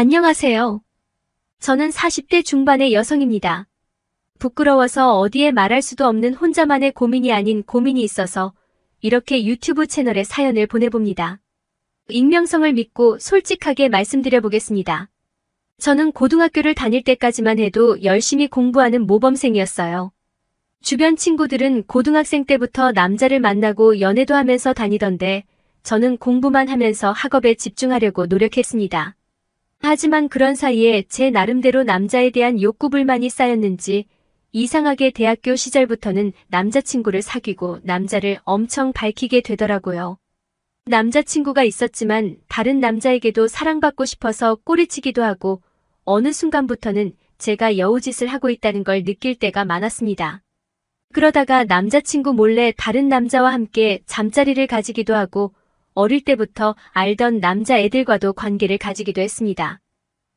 안녕하세요. 저는 40대 중반의 여성입니다. 부끄러워서 어디에 말할 수도 없는 혼자만의 고민이 아닌 고민이 있어서 이렇게 유튜브 채널에 사연을 보내봅니다. 익명성을 믿고 솔직하게 말씀드려 보겠습니다. 저는 고등학교를 다닐 때까지만 해도 열심히 공부하는 모범생이었어요. 주변 친구들은 고등학생 때부터 남자를 만나고 연애도 하면서 다니던데 저는 공부만 하면서 학업에 집중하려고 노력했습니다. 하지만 그런 사이에 제 나름대로 남자에 대한 욕구 불만이 쌓였는지 이상하게 대학교 시절부터는 남자친구를 사귀고 남자를 엄청 밝히게 되더라고요. 남자친구가 있었지만 다른 남자에게도 사랑받고 싶어서 꼬리치기도 하고 어느 순간부터는 제가 여우짓을 하고 있다는 걸 느낄 때가 많았습니다. 그러다가 남자친구 몰래 다른 남자와 함께 잠자리를 가지기도 하고 어릴 때부터 알던 남자애들과도 관계를 가지기도 했습니다.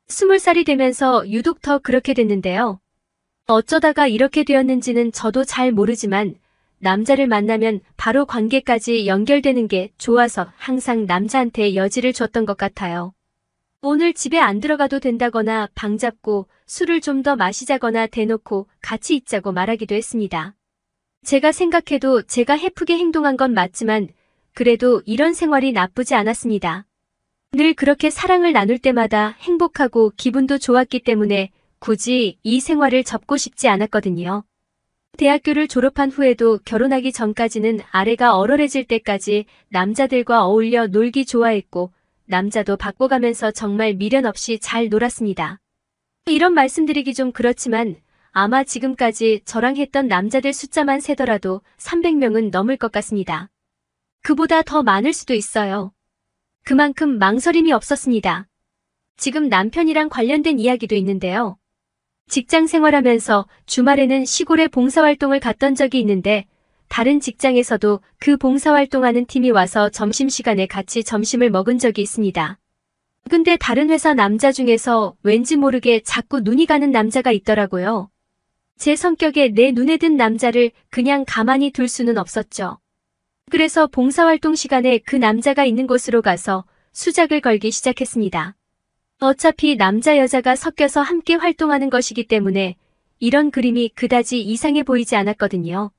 스물 살이 되면서 유독 더 그렇게 됐는데요. 어쩌다가 이렇게 되었는지는 저도 잘 모르지만 남자를 만나면 바로 관계까지 연결되는 게 좋아서 항상 남자한테 여지를 줬던 것 같아요. 오늘 집에 안 들어가도 된다거나 방 잡고 술을 좀 더 마시자거나 대놓고 같이 있자고 말하기도 했습니다. 제가 생각해도 제가 해프게 행동한 건 맞지만 그래도 이런 생활이 나쁘지 않았습니다. 늘 그렇게 사랑을 나눌 때마다 행복하고 기분도 좋았기 때문에 굳이 이 생활을 접고 싶지 않았거든요. 대학교를 졸업한 후에도 결혼하기 전까지는 아래가 얼얼해질 때까지 남자들과 어울려 놀기 좋아했고 남자도 바꿔가면서 정말 미련 없이 잘 놀았습니다. 이런 말씀드리기 좀 그렇지만 아마 지금까지 저랑 했던 남자들 숫자만 세더라도 300명은 넘을 것 같습니다. 그보다 더 많을 수도 있어요. 그만큼 망설임이 없었습니다. 지금 남편이랑 관련된 이야기도 있는데요. 직장 생활하면서 주말에는 시골에 봉사활동을 갔던 적이 있는데 다른 직장에서도 그 봉사활동하는 팀이 와서 점심시간에 같이 점심을 먹은 적이 있습니다. 근데 다른 회사 남자 중에서 왠지 모르게 자꾸 눈이 가는 남자가 있더라고요. 제 성격에 내 눈에 든 남자를 그냥 가만히 둘 수는 없었죠. 그래서 봉사활동 시간에 그 남자가 있는 곳으로 가서 수작을 걸기 시작했습니다. 어차피 남자 여자가 섞여서 함께 활동하는 것이기 때문에 이런 그림이 그다지 이상해 보이지 않았거든요.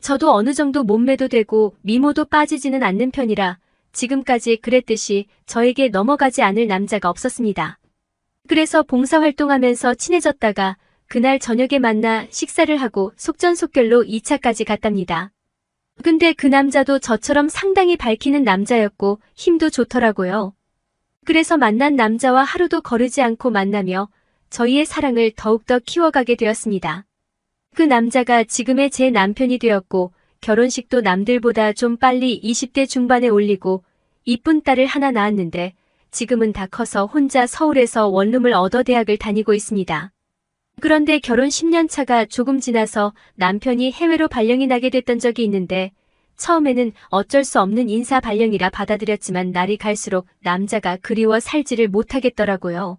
저도 어느 정도 몸매도 되고 미모도 빠지지는 않는 편이라 지금까지 그랬듯이 저에게 넘어가지 않을 남자가 없었습니다. 그래서 봉사활동하면서 친해졌다가 그날 저녁에 만나 식사를 하고 속전속결로 2차까지 갔답니다. 근데 그 남자도 저처럼 상당히 밝히는 남자였고 힘도 좋더라고요. 그래서 만난 남자와 하루도 거르지 않고 만나며 저희의 사랑을 더욱더 키워가게 되었습니다. 그 남자가 지금의 제 남편이 되었고 결혼식도 남들보다 좀 빨리 20대 중반에 올리고 이쁜 딸을 하나 낳았는데 지금은 다 커서 혼자 서울에서 원룸을 얻어 대학을 다니고 있습니다. 그런데 결혼 10년 차가 조금 지나서 남편이 해외로 발령이 나게 됐던 적이 있는데 처음에는 어쩔 수 없는 인사 발령이라 받아들였지만 날이 갈수록 남자가 그리워 살지를 못하겠더라고요.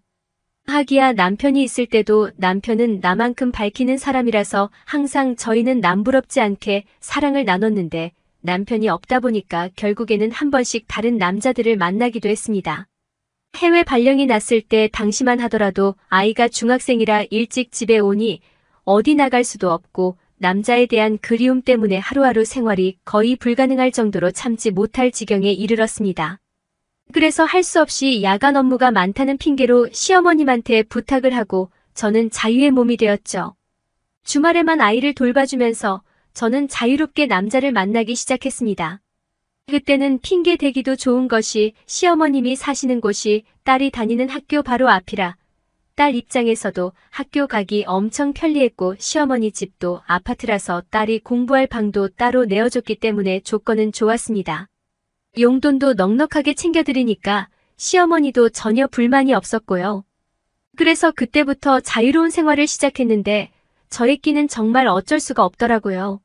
하기야 남편이 있을 때도 남편은 나만큼 밝히는 사람이라서 항상 저희는 남부럽지 않게 사랑을 나눴는데 남편이 없다 보니까 결국에는 한 번씩 다른 남자들을 만나기도 했습니다. 해외 발령이 났을 때 당시만 하더라도 아이가 중학생이라 일찍 집에 오니 어디 나갈 수도 없고 남자에 대한 그리움 때문에 하루하루 생활이 거의 불가능할 정도로 참지 못할 지경에 이르렀습니다. 그래서 할 수 없이 야간 업무가 많다는 핑계로 시어머님한테 부탁을 하고 저는 자유의 몸이 되었죠. 주말에만 아이를 돌봐주면서 저는 자유롭게 남자를 만나기 시작했습니다. 그때는 핑계 대기도 좋은 것이 시어머님이 사시는 곳이 딸이 다니는 학교 바로 앞이라 딸 입장에서도 학교 가기 엄청 편리했고 시어머니 집도 아파트라서 딸이 공부할 방도 따로 내어줬기 때문에 조건은 좋았습니다. 용돈도 넉넉하게 챙겨드리니까 시어머니도 전혀 불만이 없었고요. 그래서 그때부터 자유로운 생활을 시작했는데 저의 끼는 정말 어쩔 수가 없더라고요.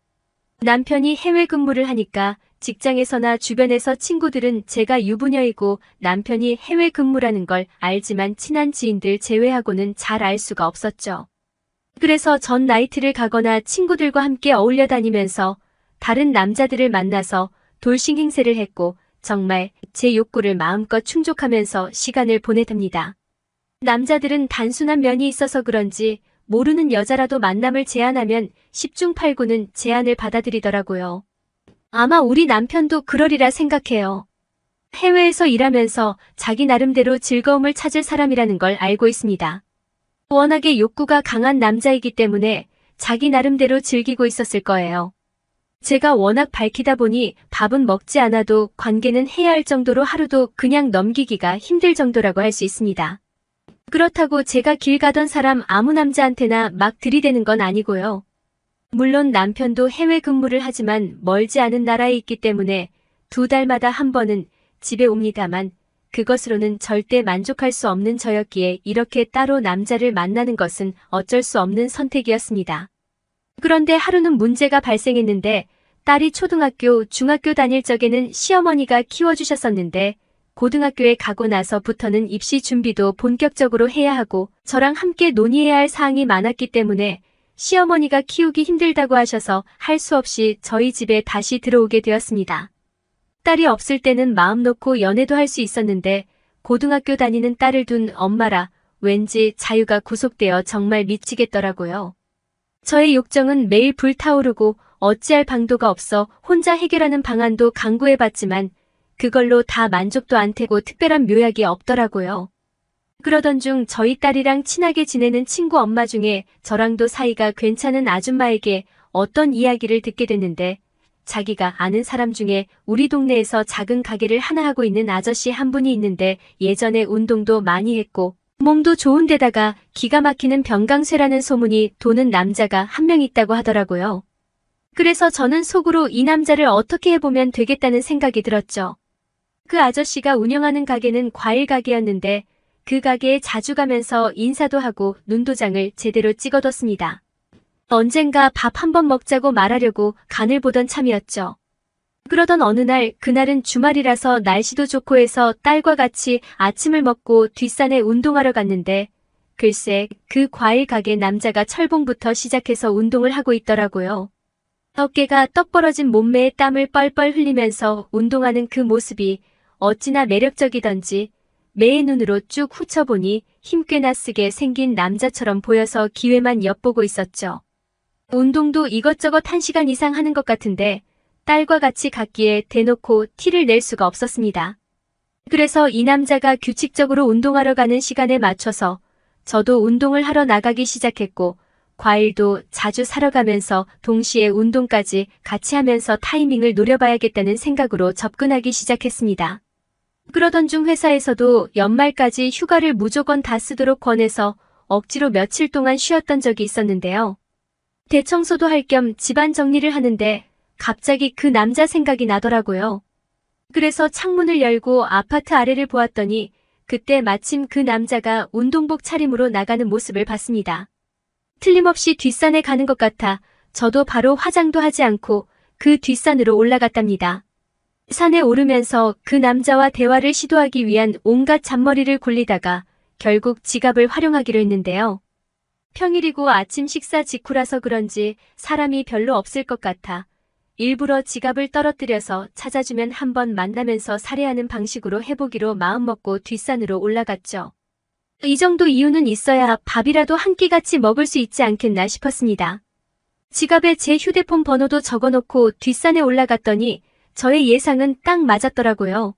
남편이 해외 근무를 하니까 직장에서나 주변에서 친구들은 제가 유부녀이고 남편이 해외 근무라는 걸 알지만 친한 지인들 제외하고는 잘 알 수가 없었죠. 그래서 전 나이트를 가거나 친구들과 함께 어울려 다니면서 다른 남자들을 만나서 돌싱 행세를 했고 정말 제 욕구를 마음껏 충족하면서 시간을 보내답니다. 남자들은 단순한 면이 있어서 그런지 모르는 여자라도 만남을 제안하면 10중 8구는 제안을 받아들이더라고요. 아마 우리 남편도 그러리라 생각해요. 해외에서 일하면서 자기 나름대로 즐거움을 찾을 사람이라는 걸 알고 있습니다. 워낙에 욕구가 강한 남자이기 때문에 자기 나름대로 즐기고 있었을 거예요. 제가 워낙 밝히다 보니 밥은 먹지 않아도 관계는 해야 할 정도로 하루도 그냥 넘기기가 힘들 정도라고 할 수 있습니다. 그렇다고 제가 길 가던 사람 아무 남자한테나 막 들이대는 건 아니고요. 물론 남편도 해외 근무를 하지만 멀지 않은 나라에 있기 때문에 두 달마다 한 번은 집에 옵니다만 그것으로는 절대 만족할 수 없는 저였기에 이렇게 따로 남자를 만나는 것은 어쩔 수 없는 선택이었습니다. 그런데 하루는 문제가 발생했는데 딸이 초등학교, 중학교 다닐 적에는 시어머니가 키워주셨었는데 고등학교에 가고 나서부터는 입시 준비도 본격적으로 해야 하고 저랑 함께 논의해야 할 사항이 많았기 때문에 시어머니가 키우기 힘들다고 하셔서 할 수 없이 저희 집에 다시 들어오게 되었습니다. 딸이 없을 때는 마음 놓고 연애도 할 수 있었는데 고등학교 다니는 딸을 둔 엄마라 왠지 자유가 구속되어 정말 미치겠더라고요. 저의 욕정은 매일 불타오르고 어찌할 방도가 없어 혼자 해결하는 방안도 강구해봤지만 그걸로 다 만족도 안 되고 특별한 묘약이 없더라고요. 그러던 중 저희 딸이랑 친하게 지내는 친구 엄마 중에 저랑도 사이가 괜찮은 아줌마에게 어떤 이야기를 듣게 됐는데 자기가 아는 사람 중에 우리 동네에서 작은 가게를 하나 하고 있는 아저씨 한 분이 있는데 예전에 운동도 많이 했고 몸도 좋은데다가 기가 막히는 병강쇠라는 소문이 도는 남자가 한 명 있다고 하더라고요. 그래서 저는 속으로 이 남자를 어떻게 해보면 되겠다는 생각이 들었죠. 그 아저씨가 운영하는 가게는 과일 가게였는데 그 가게에 자주 가면서 인사도 하고 눈도장을 제대로 찍어뒀습니다. 언젠가 밥 한 번 먹자고 말하려고 간을 보던 참이었죠. 그러던 어느 날 그날은 주말이라서 날씨도 좋고 해서 딸과 같이 아침을 먹고 뒷산에 운동하러 갔는데 글쎄 그 과일 가게 남자가 철봉부터 시작해서 운동을 하고 있더라고요. 어깨가 떡 벌어진 몸매에 땀을 뻘뻘 흘리면서 운동하는 그 모습이 어찌나 매력적이던지 매의 눈으로 쭉 훑어보니 힘꽤나 쓰게 생긴 남자처럼 보여서 기회만 엿보고 있었죠. 운동도 이것저것 한 시간 이상 하는 것 같은데 딸과 같이 갔기에 대놓고 티를 낼 수가 없었습니다. 그래서 이 남자가 규칙적으로 운동하러 가는 시간에 맞춰서 저도 운동을 하러 나가기 시작했고 과일도 자주 사러 가면서 동시에 운동까지 같이 하면서 타이밍을 노려봐야겠다는 생각으로 접근하기 시작했습니다. 그러던 중 회사에서도 연말까지 휴가를 무조건 다 쓰도록 권해서 억지로 며칠 동안 쉬었던 적이 있었는데요. 대청소도 할 겸 집안 정리를 하는데 갑자기 그 남자 생각이 나더라고요. 그래서 창문을 열고 아파트 아래를 보았더니 그때 마침 그 남자가 운동복 차림으로 나가는 모습을 봤습니다. 틀림없이 뒷산에 가는 것 같아 저도 바로 화장도 하지 않고 그 뒷산으로 올라갔답니다. 산에 오르면서 그 남자와 대화를 시도하기 위한 온갖 잔머리를 굴리다가 결국 지갑을 활용하기로 했는데요. 평일이고 아침 식사 직후라서 그런지 사람이 별로 없을 것 같아 일부러 지갑을 떨어뜨려서 찾아주면 한번 만나면서 살해하는 방식으로 해보기로 마음먹고 뒷산으로 올라갔죠. 이 정도 이유는 있어야 밥이라도 한 끼 같이 먹을 수 있지 않겠나 싶었습니다. 지갑에 제 휴대폰 번호도 적어놓고 뒷산에 올라갔더니 저의 예상은 딱 맞았더라고요.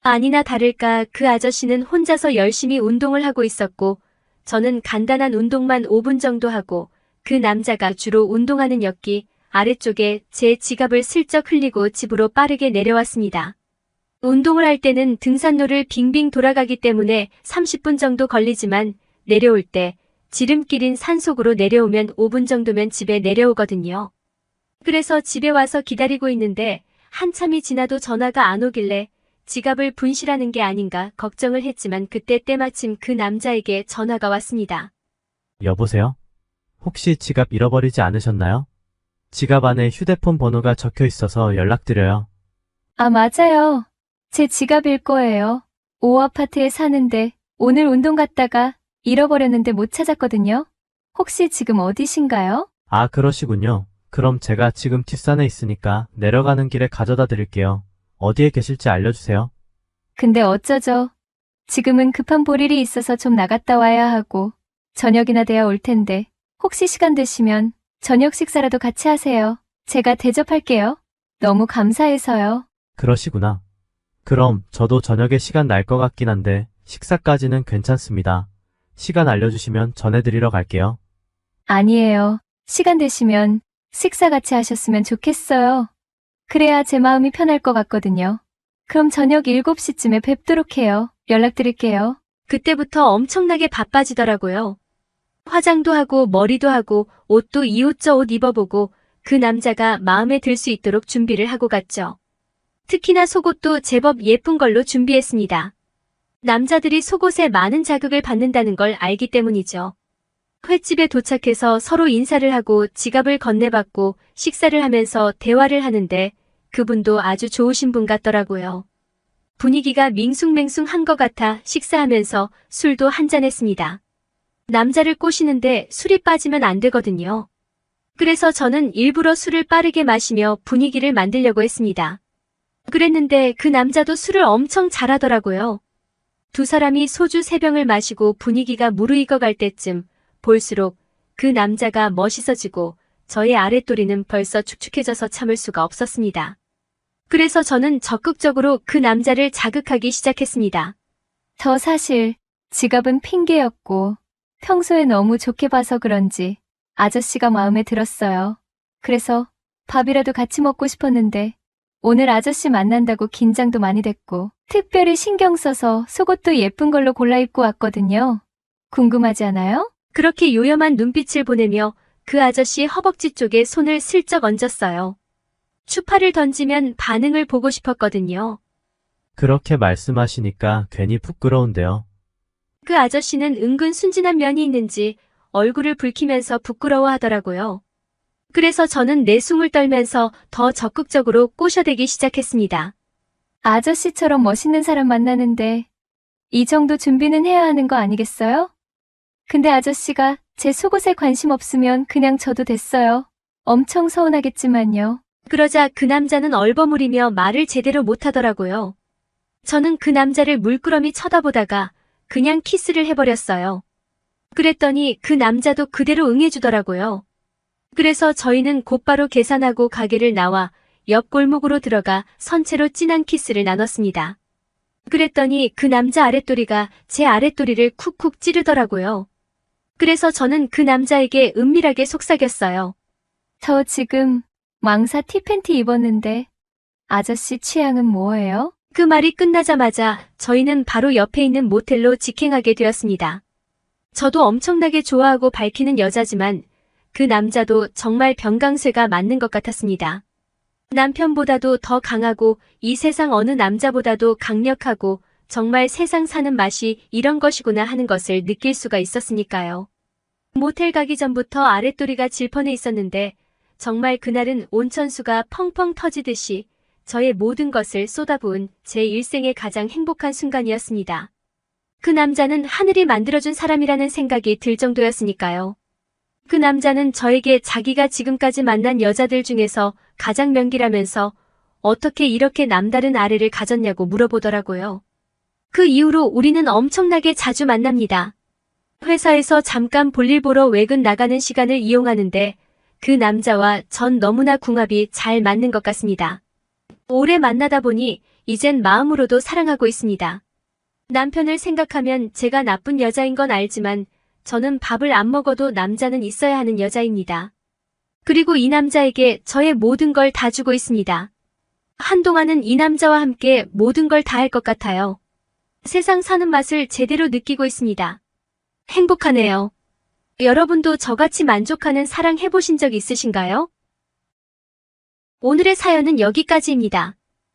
아니나 다를까 그 아저씨는 혼자서 열심히 운동을 하고 있었고 저는 간단한 운동만 5분 정도 하고 그 남자가 주로 운동하는 였기 아래쪽에 제 지갑을 슬쩍 흘리고 집으로 빠르게 내려왔습니다. 운동을 할 때는 등산로를 빙빙 돌아가기 때문에 30분 정도 걸리지만 내려올 때 지름길인 산속으로 내려오면 5분 정도면 집에 내려오거든요. 그래서 집에 와서 기다리고 있는데 한참이 지나도 전화가 안 오길래 지갑을 분실하는 게 아닌가 걱정을 했지만 그때 때마침 그 남자에게 전화가 왔습니다. 여보세요? 혹시 지갑 잃어버리지 않으셨나요? 지갑 안에 휴대폰 번호가 적혀 있어서 연락드려요. 아, 맞아요. 제 지갑일 거예요. 5 아파트에 사는데 오늘 운동 갔다가 잃어버렸는데 못 찾았거든요. 혹시 지금 어디신가요? 아, 그러시군요. 그럼 제가 지금 뒷산에 있으니까 내려가는 길에 가져다 드릴게요. 어디에 계실지 알려주세요. 근데 어쩌죠? 지금은 급한 볼 일이 있어서 좀 나갔다 와야 하고 저녁이나 돼야 올 텐데 혹시 시간 되시면 저녁 식사라도 같이 하세요. 제가 대접할게요. 너무 감사해서요. 그러시구나. 그럼 저도 저녁에 시간 날 것 같긴 한데 식사까지는 괜찮습니다. 시간 알려주시면 전해드리러 갈게요. 아니에요. 시간 되시면 식사 같이 하셨으면 좋겠어요. 그래야 제 마음이 편할 것 같거든요. 그럼 저녁 7시쯤에 뵙도록 해요. 연락드릴게요. 그때부터 엄청나게 바빠지더라고요. 화장도 하고 머리도 하고 옷도 이 옷 저 옷 입어보고 그 남자가 마음에 들 수 있도록 준비를 하고 갔죠. 특히나 속옷도 제법 예쁜 걸로 준비했습니다. 남자들이 속옷에 많은 자극을 받는다는 걸 알기 때문이죠. 횟집에 도착해서 서로 인사를 하고 지갑을 건네받고 식사를 하면서 대화를 하는데 그분도 아주 좋으신 분 같더라고요. 분위기가 밍숭맹숭한 것 같아 식사하면서 술도 한 잔 했습니다. 남자를 꼬시는데 술이 빠지면 안 되거든요. 그래서 저는 일부러 술을 빠르게 마시며 분위기를 만들려고 했습니다. 그랬는데 그 남자도 술을 엄청 잘하더라고요. 두 사람이 소주 세 병을 마시고 분위기가 무르익어 갈 때쯤 볼수록 그 남자가 멋있어지고 저의 아랫도리는 벌써 축축해져서 참을 수가 없었습니다. 그래서 저는 적극적으로 그 남자를 자극하기 시작했습니다. 저 사실 지갑은 핑계였고 평소에 너무 좋게 봐서 그런지 아저씨가 마음에 들었어요. 그래서 밥이라도 같이 먹고 싶었는데 오늘 아저씨 만난다고 긴장도 많이 됐고 특별히 신경 써서 속옷도 예쁜 걸로 골라 입고 왔거든요. 궁금하지 않아요? 그렇게 요염한 눈빛을 보내며 그 아저씨 허벅지 쪽에 손을 슬쩍 얹었어요. 추파를 던지면 반응을 보고 싶었거든요. 그렇게 말씀하시니까 괜히 부끄러운데요. 그 아저씨는 은근 순진한 면이 있는지 얼굴을 붉히면서 부끄러워 하더라고요. 그래서 저는 내숭을 떨면서 더 적극적으로 꼬셔대기 시작했습니다. 아저씨처럼 멋있는 사람 만나는데 이 정도 준비는 해야 하는 거 아니겠어요? 근데 아저씨가 제 속옷에 관심 없으면 그냥 저도 됐어요. 엄청 서운하겠지만요. 그러자 그 남자는 얼버무리며 말을 제대로 못하더라고요. 저는 그 남자를 물끄러미 쳐다보다가 그냥 키스를 해버렸어요. 그랬더니 그 남자도 그대로 응해주더라고요. 그래서 저희는 곧바로 계산하고 가게를 나와 옆 골목으로 들어가 선체로 진한 키스를 나눴습니다. 그랬더니 그 남자 아랫도리가 제 아랫도리를 쿡쿡 찌르더라고요. 그래서 저는 그 남자에게 은밀하게 속삭였어요. 저 지금 망사 티팬티 입었는데 아저씨 취향은 뭐예요? 그 말이 끝나자마자 저희는 바로 옆에 있는 모텔로 직행하게 되었습니다. 저도 엄청나게 좋아하고 밝히는 여자지만 그 남자도 정말 병강쇠가 맞는 것 같았습니다. 남편보다도 더 강하고 이 세상 어느 남자보다도 강력하고 정말 세상 사는 맛이 이런 것이구나 하는 것을 느낄 수가 있었으니까요. 모텔 가기 전부터 아랫도리가 질펀해 있었는데 정말 그날은 온천수가 펑펑 터지듯이 저의 모든 것을 쏟아부은 제 일생의 가장 행복한 순간이었습니다. 그 남자는 하늘이 만들어준 사람이라는 생각이 들 정도였으니까요. 그 남자는 저에게 자기가 지금까지 만난 여자들 중에서 가장 명기라면서 어떻게 이렇게 남다른 아래를 가졌냐고 물어보더라고요. 그 이후로 우리는 엄청나게 자주 만납니다. 회사에서 잠깐 볼일 보러 외근 나가는 시간을 이용하는데 그 남자와 전 너무나 궁합이 잘 맞는 것 같습니다. 오래 만나다 보니 이젠 마음으로도 사랑하고 있습니다. 남편을 생각하면 제가 나쁜 여자인 건 알지만 저는 밥을 안 먹어도 남자는 있어야 하는 여자입니다. 그리고 이 남자에게 저의 모든 걸 다 주고 있습니다. 한동안은 이 남자와 함께 모든 걸 다 할 것 같아요. 세상 사는 맛을 제대로 느끼고 있습니다. 행복하네요. 여러분도 저같이 만족하는 사랑 해보신 적 있으신가요? 오늘의 사연은 여기까지입니다.